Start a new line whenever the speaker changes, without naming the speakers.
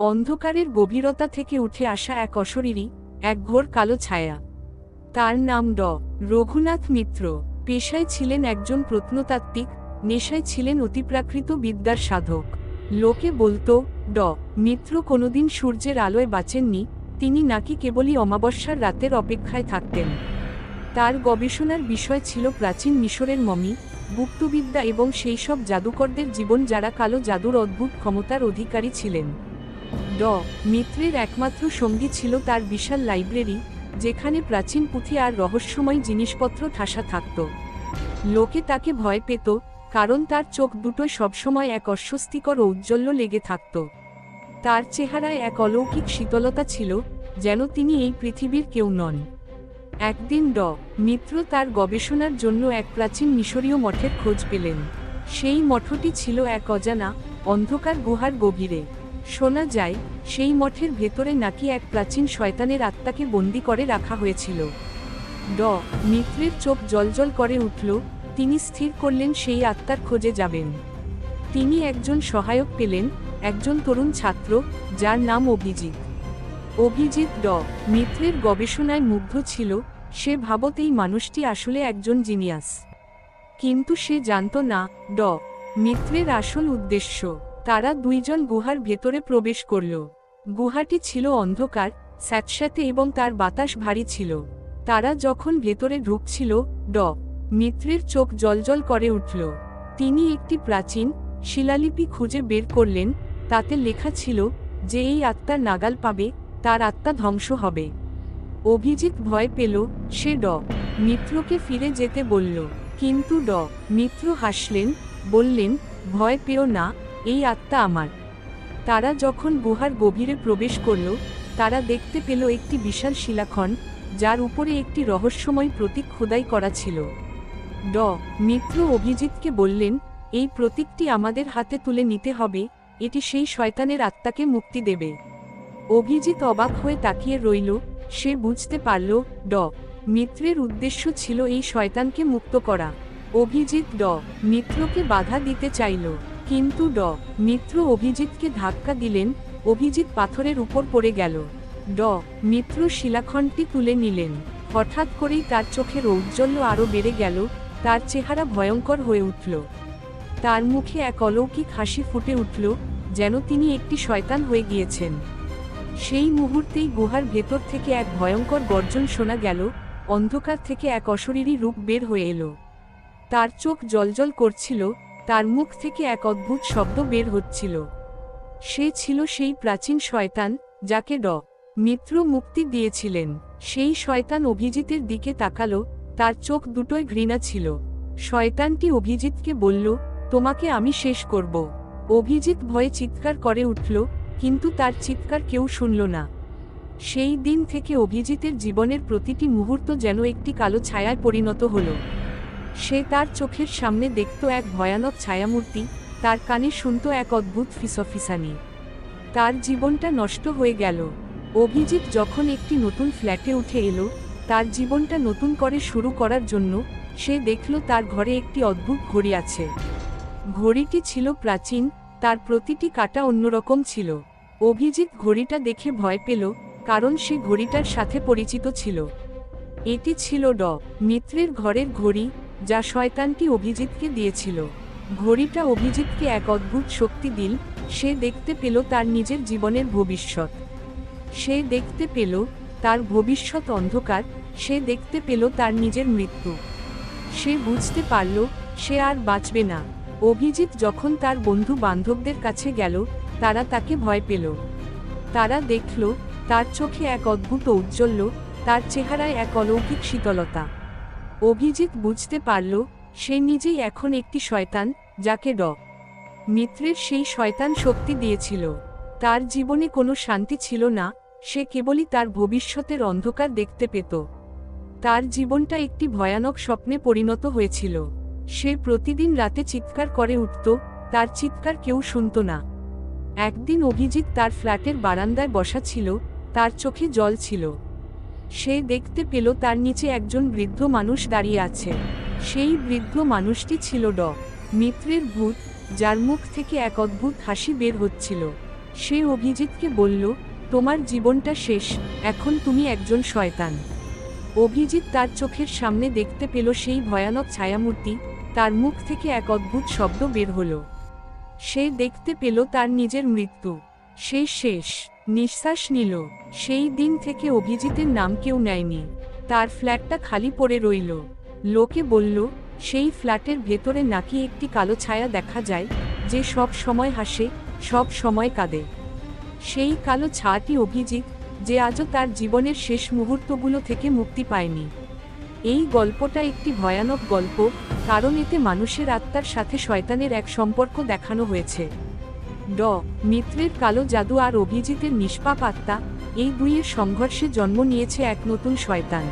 অন্ধকারের গভীরতা থেকে উঠে আসা এক অশরীরী, এক ঘোর কালো ছায়া। তার নাম ড। রঘুনাথ মিত্র। পেশায় ছিলেন একজন প্রত্নতাত্ত্বিক, নেশায় ছিলেন অতিপ্রাকৃত বিদ্যার সাধক। লোকে বলতো, ড, মিত্র কোনোদিন সূর্যের আলোয় বাঁচেননি, তিনি নাকি কেবলই অমাবস্যার রাতের অপেক্ষায় থাকতেন। তার গবেষণার বিষয় ছিল প্রাচীন মিশরের মমি, গুপ্তবিদ্যা এবং সেই সব জাদুকরদের জীবন যারা কালো জাদুর অদ্ভুত ক্ষমতার অধিকারী ছিলেন। ড. মিত্রের একমাত্র সঙ্গী ছিল তার বিশাল লাইব্রেরি, যেখানে প্রাচীন পুঁথি আর রহস্যময় জিনিসপত্র ঠাসা থাকত। লোকে তাকে ভয় পেত, কারণ তার চোখ দুটোয় সবসময় এক অস্বস্তিকর ঔজ্জ্বল্য লেগে থাকত। তার চেহারায় এক অলৌকিক শীতলতা ছিল, যেন তিনি এই পৃথিবীর কেউ নন। একদিন ড. মিত্র তার গবেষণার জন্য এক প্রাচীন মিশরীয় মঠের খোঁজ পেলেন। সেই মঠটি ছিল এক অজানা, অন্ধকার গুহার গভীরে। শোনা যায়, সেই মঠের ভেতরে নাকি এক প্রাচীন শয়তানের আত্মাকে বন্দি করে রাখা হয়েছিল। ড. মিত্রের চোখ জলজল করে উঠল, তিনি স্থির করলেন সেই আত্মার খোঁজে যাবেন। তিনি একজন সহায়ক পেলেন, একজন তরুণ ছাত্র, যার নাম অভিজিৎ। অভিজিৎ ড. মিত্রের গবেষণায় মুগ্ধ ছিল, সে ভাবত এই মানুষটি আসলে একজন জিনিয়াস। কিন্তু সে জানত না, ড. মিত্রের আসল উদ্দেশ্য। তারা দুইজন গুহার ভেতরে প্রবেশ করল। গুহাটি ছিল অন্ধকার, স্যাঁতস্যাঁতে এবং তার বাতাস ভারী ছিল। তারা যখন ভেতরে ঢুকছিল, ড। মিত্রের চোখ জলজল করে উঠল। তিনি একটি প্রাচীন শিলালিপি খুঁজে বের করলেন, তাতে লেখা ছিল যে এই আত্মার নাগাল পাবে, তার আত্মা ধ্বংস হবে। অভিজিৎ ভয় পেল, সে ড। মিত্রকে ফিরে যেতে বলল। কিন্তু ড। মিত্র হাসলেন, বললেন, ভয় পেও না এই আত্মা আমার। তারা যখন গুহার গভীরে প্রবেশ করল, তারা দেখতে পেল একটি বিশাল শিলাখণ্ড, যার উপরে একটি রহস্যময় প্রতীক খোদাই করা ছিল। ড. মিত্র অভিজিৎকে বললেন, এই প্রতীকটি আমাদের হাতে তুলে নিতে হবে, এটি সেই শয়তানের আত্মাকে মুক্তি দেবে। অভিজিৎ অবাক হয়ে তাকিয়ে রইল, সে বুঝতে পারল, ড. মিত্রের উদ্দেশ্য ছিল এই শয়তানকে মুক্ত করা। অভিজিৎ ড. মিত্রকে বাধা দিতে চাইল। কিন্তু ড। মিত্র অভিজিৎকে ধাক্কা দিলেন, অভিজিৎ পাথরের উপর পড়ে গেল। ড। মিত্র শিলাখণ্ডটি তুলে নিলেন। হঠাৎ করেই তার চোখের ঔজ্জ্বল্য আরও বেড়ে গেল, তার চেহারা ভয়ঙ্কর হয়ে উঠল। তার মুখে এক অলৌকিক হাসি ফুটে উঠল, যেন তিনি একটি শয়তান হয়ে গিয়েছেন। সেই মুহূর্তেই গুহার ভেতর থেকে এক ভয়ঙ্কর গর্জন শোনা গেল, অন্ধকার থেকে এক অশরীরী রূপ বের হয়ে এলো। তার চোখ জলজল করছিল তার মুখ থেকে এক অদ্ভুত শব্দ বের হচ্ছিল। সে ছিল সেই প্রাচীন শয়তান, যাকে ড। মিত্র মুক্তি দিয়েছিলেন। সেই শয়তান অভিজিতের দিকে তাকালো, তার চোখ দুটোয় ঘৃণা ছিল। শয়তানটি অভিজিৎকে বলল, তোমাকে আমি শেষ করব। অভিজিৎ ভয়ে চিৎকার করে উঠল, কিন্তু তার চিৎকার কেউ শুনল না। সেই দিন থেকে অভিজিতের জীবনের প্রতিটি মুহূর্ত যেন একটি কালো ছায়ায় পরিণত হল। সে তার চোখের সামনে দেখত এক ভয়ানক ছায়ামূর্তি, তার কানে শুনত এক অদ্ভুত ফিসফিসানি। তার জীবনটা নষ্ট হয়ে গেল। অভিজিৎ যখন একটি নতুন ফ্ল্যাটে উঠে এলো, তার জীবনটা নতুন করে শুরু করার জন্য সে দেখল তার ঘরে একটি অদ্ভুত ঘড়ি আছে। ঘড়িটি ছিল প্রাচীন, তার প্রতিটি কাটা অন্যরকম ছিল। অভিজিৎ ঘড়িটা দেখে ভয় পেল, কারণ সে ঘড়িটার সাথে পরিচিত ছিল। এটি ছিল ড, মিত্রের ঘরের ঘড়ি যা শয়তানটি অভিজিৎকে দিয়েছিল। ঘড়িটা অভিজিৎকে এক অদ্ভুত শক্তি দিল, সে দেখতে পেল তার নিজের জীবনের ভবিষ্যৎ। সে দেখতে পেল তার ভবিষ্যৎ অন্ধকার, সে দেখতে পেল তার নিজের মৃত্যু। সে বুঝতে পারল, সে আর বাঁচবে না। অভিজিৎ যখন তার বন্ধু বান্ধবদের কাছে গেল, তারা তাকে ভয় পেল। তারা দেখল, তার চোখে এক অদ্ভুত ঔজ্জ্বল্য, তার চেহারায় এক অলৌকিক শীতলতা। অভিজিৎ বুঝতে পারল, সে নিজেই এখন একটি শয়তান, যাকে ড। মিত্রের সেই শয়তান শক্তি দিয়েছিল। তার জীবনে কোনো শান্তি ছিল না, সে কেবলই তার ভবিষ্যতের অন্ধকার দেখতে পেত। তার জীবনটা একটি ভয়ানক স্বপ্নে পরিণত হয়েছিল। সে প্রতিদিন রাতে চিৎকার করে উঠত, তার চিৎকার কেউ শুনত না। একদিন অভিজিৎ তার ফ্ল্যাটের বারান্দায় বসা ছিল, তার চোখে জল ছিল। সে দেখতে পেল তার নিচে একজন বৃদ্ধ মানুষ দাঁড়িয়ে আছে। সেই বৃদ্ধ মানুষটি ছিল ড। মিত্রের ভূত, যার মুখ থেকে এক অদ্ভুত হাসি বের হচ্ছিল। সে অভিজিৎকে বলল, তোমার জীবনটা শেষ, এখন তুমি একজন শয়তান। অভিজিৎ তার চোখের সামনে দেখতে পেল সেই ভয়ানক ছায়ামূর্তি, তার মুখ থেকে এক অদ্ভুত শব্দ বের হলো। সে দেখতে পেল তার নিজের মৃত্যু। সে শেষ। নিঃশ্বাস নিল। সেই দিন থেকে অভিজিতের নাম কেউ নেয়নি। তার ফ্ল্যাটটা খালি পড়ে রইল। লোকে বলল, সেই ফ্ল্যাটের ভেতরে নাকি একটি কালো ছায়া দেখা যায়, যে সব সময় হাসে, সব সময় কাঁদে। সেই কালো ছায়াটি অভিজিৎ, যে আজও তার জীবনের শেষ মুহূর্তগুলো থেকে মুক্তি পায়নি। এই গল্পটা একটি ভয়ানক গল্প, কারণ এতে মানুষের আত্মার সাথে শয়তানের এক সম্পর্ক দেখানো হয়েছে। ড. মিত্রের কালো জাদু আর অভিজিতের নিষ্পাপ আত্মা, এই দুইয়ের সংঘর্ষে জন্ম নিয়েছে এক নতুন শয়তান।